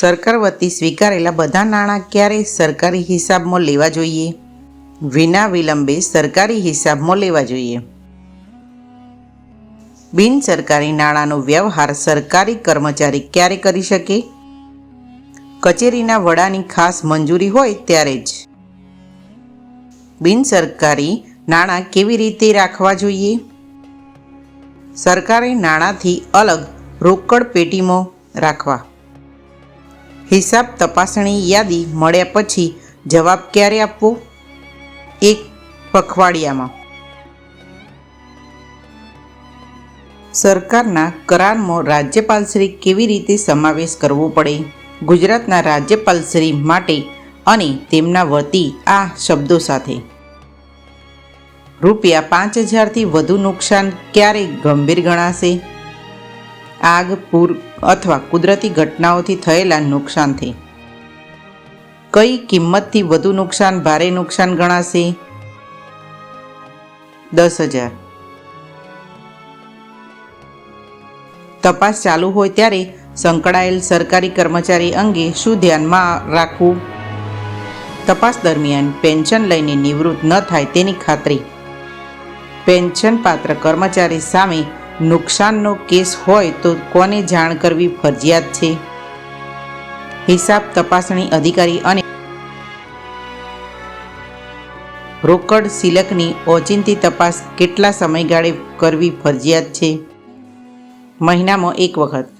સરકાર વતી સ્વીકારેલા બધા નાણાં ક્યારે સરકારી હિસાબમાં લેવા જોઈએ? વિના વિલંબે સરકારી હિસાબમાં લેવા જોઈએ. બિન સરકારી નાણાંનો વ્યવહાર સરકારી કર્મચારી ક્યારે કરી શકે? કચેરીના વડાની ખાસ મંજૂરી હોય ત્યારે જ. બિન સરકારી નાણાં કેવી રીતે રાખવા જોઈએ? સરકારી નાણાંથી અલગ રોકડ પેટીમાં રાખવા. હિસાબ તપાસણી યાદી મળ્યા પછી જવાબ ક્યારે આપવો? એક, પખવાડિયામાં. સરકારના કરારમાં રાજ્યપાલશ્રી કેવી રીતે સમાવેશ કરવો પડે? ગુજરાતના રાજ્યપાલશ્રી માટે અને તેમના વતી આ શબ્દો સાથે. રૂપિયા પાંચ હજારથી વધુ નુકસાન ક્યારે ગંભીર ગણાશે? આગ, પૂર અથવા કુદરતી ઘટનાઓથી થયેલા નુકસાનથી. કઈ કિંમતથી વધુ નુકસાન, ભારે નુકસાન ગણાશે? દસ હજાર. તપાસ ચાલુ હોય ત્યારે સંકળાયેલ સરકારી કર્મચારી અંગે શું ધ્યાનમાં રાખવું? તપાસ દરમિયાન પેન્શન લઈને નિવૃત્ત ન થાય તેની ખાતરી. પેન્શન પાત્ર કર્મચારી સામે નુકસાનનો કેસ હોય તો કોને જાણ કરવી ફરજિયાત છે? હિસાબ તપાસણી અધિકારી અને રોકડ સિલકની ઓચિંતી તપાસ કેટલા સમયગાળે કરવી ફરજિયાત છે? મહિનામાં એક વખત.